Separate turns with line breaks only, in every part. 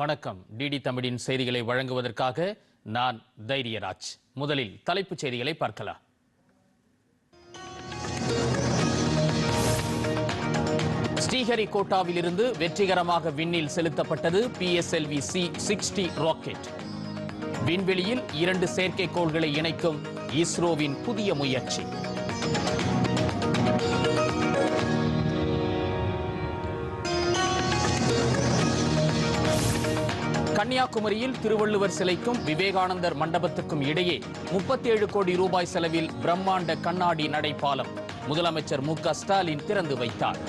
வணக்கம் டிடி தமிழின் செய்திகளை வழங்குவதற்காக நான் தைரியராஜ் முதலில் தலைப்புச் செய்திகளை பார்க்கலாம் ஸ்ரீஹரிகோட்டாவிலிருந்து வெற்றிகரமாக விண்ணில் செலுத்தப்பட்டது பிஎஸ்எல்வி சி சிக்ஸ்டி ராக்கெட் விண்வெளியில் இரண்டு செயற்கைக்கோள்களை இணைக்கும் இஸ்ரோவின் புதிய முயற்சி கன்னியாகுமரியில் திருவள்ளுவர் சிலைக்கும் விவேகானந்தர் மண்டபத்துக்கும் இடையே முப்பத்தி ஏழு கோடி ரூபாய் செலவில் பிரம்மாண்ட கண்ணாடி நடைபாலம் முதலமைச்சர் மு ஸ்டாலின் திறந்து வைத்தார்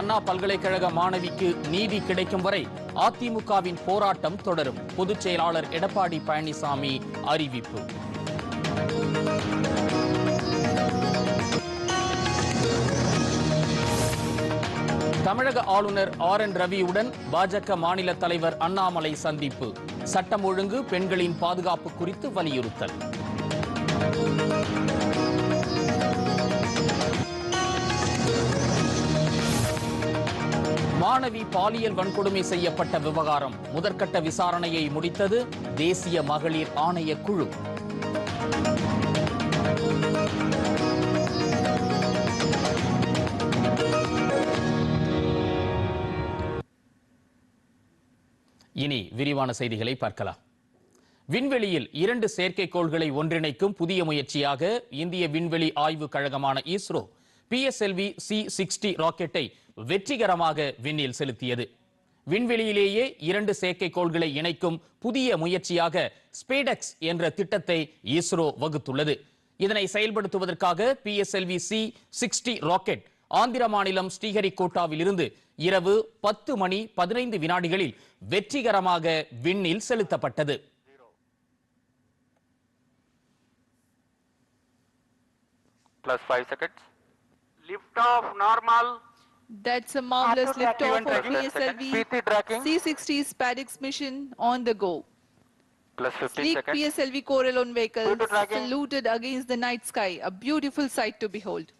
அண்ணா பல்கலைக்கழக மாணவிக்கு நீதி கிடைக்கும் வரை அதிமுகவின் போராட்டம் தொடரும் பொதுச் செயலாளர் எடப்பாடி பழனிசாமி அறிவிப்பு தமிழக ஆளுநர் ஆர் என் ரவியுடன் பாஜக மாநில தலைவர் அண்ணாமலை சந்திப்பு சட்டம் ஒழுங்கு பெண்களின் பாதுகாப்பு குறித்து வலியுறுத்தல் மாணவி பாலியல் வன்கொடுமை செய்யப்பட்ட விவகாரம் முதற்கட்ட விசாரணையை முடித்தது தேசிய மகளிர் ஆணைய குழு இனி விரிவான செய்திகளை பார்க்கலாம் விண்வெளியில் இரண்டு செயற்கைக்கோள்களை ஒன்றிணைக்கும் புதிய முயற்சியாக இந்திய விண்வெளி ஆய்வு கழகமான இஸ்ரோ பிஎஸ்எல்வி சி சிக்ஸ்டி ராக்கெட்டை வெற்றிகரமாக விண்ணில் செலுத்தியது விண்வெளியிலேயே இரண்டு செயற்கைக்கோள்களை இணைக்கும் புதிய முயற்சியாக ஸ்பேடெக்ஸ் என்ற திட்டத்தை இஸ்ரோ வகுத்துள்ளது இதனை செயல்படுத்துவதற்காக PSLV C sixty rocket Andhra மாநிலம் ஸ்ரீஹரிகோட்டாவில் இருந்து இரவு பத்து மணி பதினைந்து வினாடிகளில் வெற்றிகரமாக விண்ணில் செலுத்தப்பட்டது
plus 5 seconds. Lift off normal.
That's a marvelous lift off of PSLV C60 SPADIX mission on the go.
Plus 15 Sleek seconds.
PSLV Corellon vehicles saluted against the night sky. A beautiful sight to behold.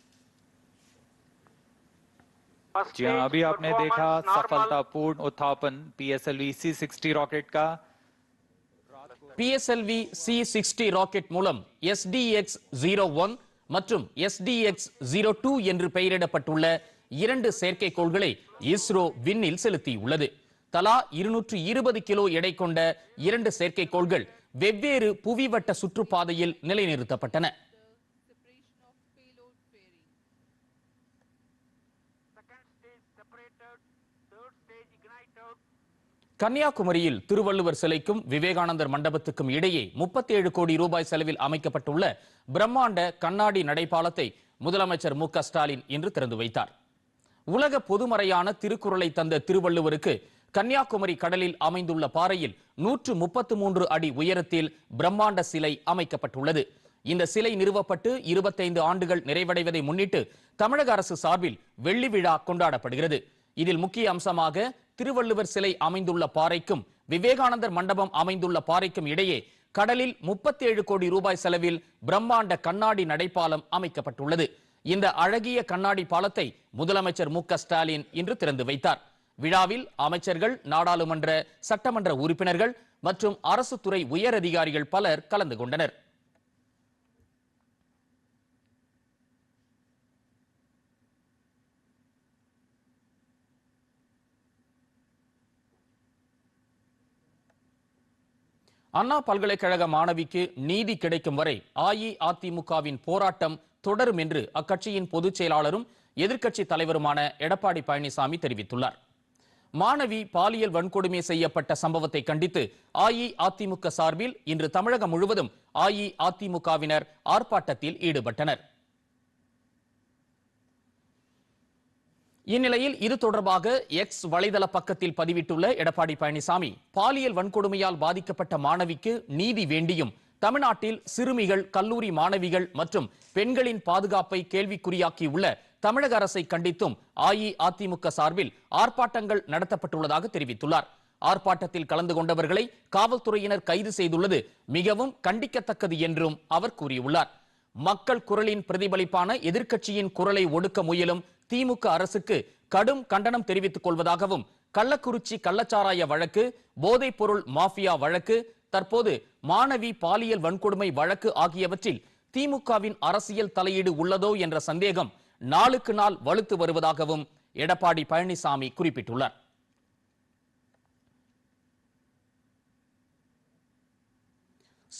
जी हाँ अभी आपने देखा सफलतापूर्ण उत्थापन PSLV C sixty rocket का PSLV C sixty rocket மூலம் SDX zero one மற்றும் SDX zero two என்று பெயரிடப்பட்டுள்ள இரண்டு செயற்கைக்கோள்களை இஸ்ரோ விண்ணில் செலுத்தியுள்ளது தலா இருநூற்று இருபது கிலோ எடை கொண்ட இரண்டு செயற்கைக்கோள்கள் வெவ்வேறு புவிவட்ட சுற்றுப்பாதையில் நிலைநிறுத்தப்பட்டன கன்னியாகுமரியில் திருவள்ளுவர் சிலைக்கும் விவேகானந்தர் மண்டபத்துக்கும் இடையே முப்பத்தி ஏழு கோடி ரூபாய் செலவில் அமைக்கப்பட்டுள்ள பிரம்மாண்ட கண்ணாடி நடைபாலத்தை முதலமைச்சர் மு ஸ்டாலின் இன்று திறந்து வைத்தார் உலக பொதுமறையான திருக்குறளை தந்த திருவள்ளுவருக்கு கன்னியாகுமரி கடலில் அமைந்துள்ள பாறையில் நூற்று முப்பத்து மூன்று அடி உயரத்தில் பிரம்மாண்ட சிலை அமைக்கப்பட்டுள்ளது இந்த சிலை நிறுவப்பட்டு இருபத்தைந்து ஆண்டுகள் நிறைவடைவதை முன்னிட்டு தமிழக அரசு சார்பில் வெள்ளி விழா கொண்டாடப்படுகிறது இதில் முக்கிய அம்சமாக திருவள்ளுவர் சிலை அமைந்துள்ள பாறைக்கும் விவேகானந்தர் மண்டபம் அமைந்துள்ள பாறைக்கும் இடையே கடலில் முப்பத்தி ஏழு கோடி ரூபாய் செலவில் பிரம்மாண்ட கண்ணாடி நடைபாலம் அமைக்கப்பட்டுள்ளது இந்த அழகிய கண்ணாடி பாலத்தை முதலமைச்சர் மு ஸ்டாலின் இன்று திறந்து வைத்தார் விழாவில் அமைச்சர்கள் நாடாளுமன்ற சட்டமன்ற உறுப்பினர்கள் மற்றும் அரசு துறை உயர் அதிகாரிகள் பலர் கலந்து கொண்டனர் அண்ணா பல்கலைக்கழக மாணவிக்கு நீதி கிடைக்கும் வரை அஇஅதிமுகவின் போராட்டம் தொடரும் என்று அக்கட்சியின் பொதுச் செயலாளரும் எதிர்க்கட்சி தலைவருமான எடப்பாடி பழனிசாமி தெரிவித்துள்ளார் மாணவி பாலியல் வன்கொடுமை செய்யப்பட்ட சம்பவத்தை கண்டித்து அஇஅதிமுக சார்பில் இன்று தமிழகம் முழுவதும் அஇஅதிமுகவினர் ஆர்ப்பாட்டத்தில் ஈடுபட்டனர் இந்நிலையில் இது தொடர்பாக எக்ஸ் வலைதள பக்கத்தில் பதிவிட்டுள்ள எடப்பாடி பழனிசாமி பாலியல் வன்கொடுமையால் பாதிக்கப்பட்ட மாணவிக்கு நீதி வேண்டியும் தமிழ்நாட்டில் சிறுமிகள் கல்லூரி மாணவிகள் மற்றும் பெண்களின் பாதுகாப்பை கேள்விக்குறியாக்கியுள்ள தமிழக அரசை கண்டித்தும் அஇஅதிமுக சார்பில் ஆர்ப்பாட்டங்கள் நடத்தப்பட்டுள்ளதாக தெரிவித்துள்ளார் ஆர்ப்பாட்டத்தில் கலந்து கொண்டவர்களை காவல்துறையினர் கைது செய்துள்ளது மிகவும் கண்டிக்கத்தக்கது என்றும் அவர் கூறியுள்ளார் மக்கள் குரலின் பிரதிபலிப்பான எதிர்க்கட்சியின் குரலை ஒடுக்க முயலும் திமுக அரசுக்கு கடும் கண்டனம் தெரிவித்துக் கொள்வதாகவும் கள்ளக்குறிச்சி கள்ளச்சாராய வழக்கு போதைப் பொருள் மாஃபியா வழக்கு தற்போது மாணவி பாலியல் வன்கொடுமை வழக்கு ஆகியவற்றில் திமுகவின் அரசியல் தலையீடு உள்ளதோ என்ற சந்தேகம் நாளுக்கு நாள் வலுத்து வருவதாகவும் எடப்பாடி பழனிசாமி குறிப்பிட்டுள்ளார்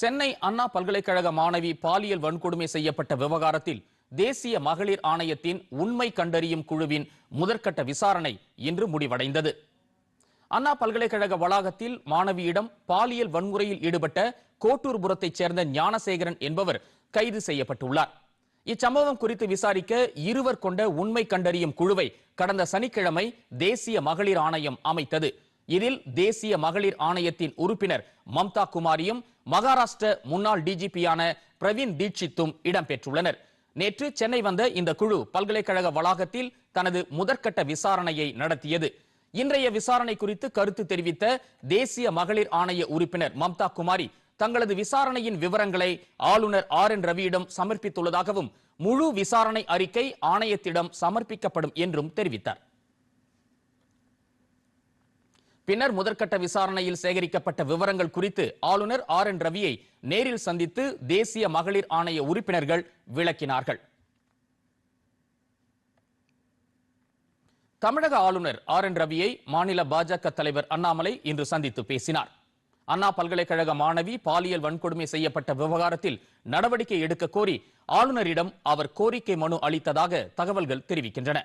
சென்னை அண்ணா பல்கலைக்கழக மாணவி பாலியல் வன்கொடுமை செய்யப்பட்ட விவகாரத்தில் தேசிய மகளிர் ஆணையத்தின் உண்மை கண்டறியும் குழுவின் முதற்கட்ட விசாரணை இன்று முடிவடைந்தது அண்ணா பல்கலைக்கழக வளாகத்தில் மாணவியிடம் பாலியல் வன்முறையில் ஈடுபட்ட கோட்டூர்புரத்தைச் சேர்ந்த ஞானசேகரன் என்பவர் கைது செய்யப்பட்டுள்ளார் இச்சம்பவம் குறித்து விசாரிக்க இருவர் கொண்ட உண்மை கண்டறியும் குழுவை கடந்த சனிக்கிழமை தேசிய மகளிர் ஆணையம் அமைத்தது இதில் தேசிய மகளிர் ஆணையத்தின் உறுப்பினர் மம்தா குமாரியும் மகாராஷ்டிர முன்னாள் டிஜிபியான பிரவீன் தீட்சித்தும் இடம்பெற்றுள்ளனர் நேற்று சென்னை வந்த இந்த குழு பல்கலைக்கழக வளாகத்தில் தனது முதற்கட்ட விசாரணையை நடத்தியது இன்றைய விசாரணை குறித்து கருத்து தெரிவித்த தேசிய மகளிர் ஆணைய உறுப்பினர் மம்தா குமாரி தங்களது விசாரணையின் விவரங்களை ஆளுநர் ஆர் என் ரவியிடம் சமர்ப்பித்துள்ளதாகவும் முழு விசாரணை அறிக்கை ஆணையத்திடம் சமர்ப்பிக்கப்படும் என்றும் தெரிவித்தார் பின்னர் முதற்கட்ட விசாரணையில் சேகரிக்கப்பட்ட விவரங்கள் குறித்து ஆளுநர் ஆர் என் ரவியை நேரில் சந்தித்து தேசிய மகளிர் ஆணைய உறுப்பினர்கள் விளக்கினார்கள் தமிழக ஆளுநர் ஆர் என் ரவியை மாநில பாஜக தலைவர் அண்ணாமலை இன்று சந்தித்து பேசினார் அண்ணா பல்கலைக்கழக மாணவி பாலியல் வன்கொடுமை செய்யப்பட்ட விவகாரத்தில் நடவடிக்கை எடுக்க கோரி ஆளுநரிடம் அவர் கோரிக்கை மனு அளித்ததாக தகவல்கள் தெரிவிக்கின்றன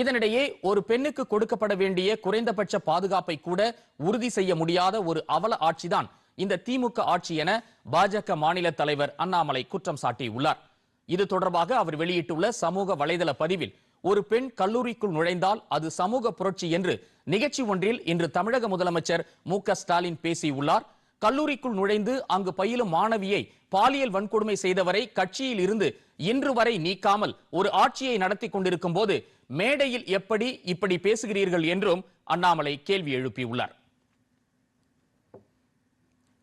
இதனிடையே ஒரு பெண்ணுக்கு கொடுக்கப்பட வேண்டிய குறைந்தபட்ச பாதுகாப்பை கூட உறுதி செய்ய முடியாத ஒரு அவல ஆட்சிதான் இந்த திமுக ஆட்சி என பாஜக மாநில தலைவர் அண்ணாமலை குற்றம் சாட்டியுள்ளார் இது தொடர்பாக அவர் வெளியிட்டுள்ள சமூக வலைதள பதிவில் ஒரு பெண் கல்லூரிக்குள் நுழைந்தால் அது சமூக புரட்சி என்று நிகழ்ச்சி ஒன்றில் இன்று தமிழக முதலமைச்சர் மு ஸ்டாலின் பேசியுள்ளார் கல்லூரிக்குள் நுழைந்து அங்கு பயிலும் மாணவியை பாலியல் வன்கொடுமை செய்தவரை கட்சியில் இருந்து இன்று வரை நீக்காமல் ஒரு ஆட்சியை நடத்தி கொண்டிருக்கும் போது மேடையில் எப்படி இப்படி பேசுகிறீர்கள் என்றும் அண்ணாமலை கேள்வி எழுப்பியுள்ளார்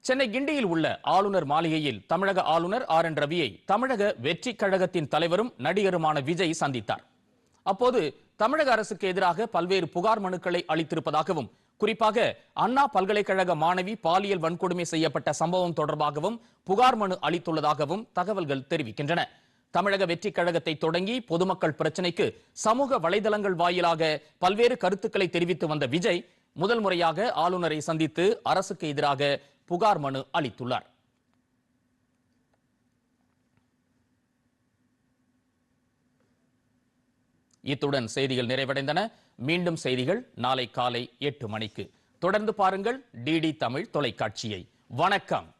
சென்னை கிண்டியில் உள்ள ஆளுநர் மாளிகையில் தமிழக ஆளுநர் ஆர் என் ரவியை தமிழக வெற்றி கழகத்தின் தலைவரும் நடிகருமான விஜய் சந்தித்தார் அப்போது தமிழக அரசுக்கு எதிராக பல்வேறு புகார் மனுக்களை அளித்திருப்பதாகவும் குறிப்பாக அண்ணா பல்கலைக்கழக மாணவி பாலியல் வன்கொடுமை செய்யப்பட்ட சம்பவம் தொடர்பாகவும் புகார் மனு அளித்துள்ளதாகவும் தகவல்கள் தெரிவிக்கின்றன தமிழக வெற்றிக் கழகத்தை தொடங்கி பொதுமக்கள் பிரச்சினைக்கு சமூக வலைதளங்கள் வாயிலாக பல்வேறு கருத்துக்களை தெரிவித்து வந்த விஜய் முதல் முறையாக ஆளுநரை சந்தித்து அரசுக்கு எதிராக புகார் மனு அளித்துள்ளார்
இத்துடன் செய்திகள் நிறைவடைந்தன மீண்டும் செய்திகள் நாளை காலை எட்டு மணிக்கு தொடர்ந்து பாருங்கள் டிடி தமிழ் தொலைக்காட்சியை வணக்கம்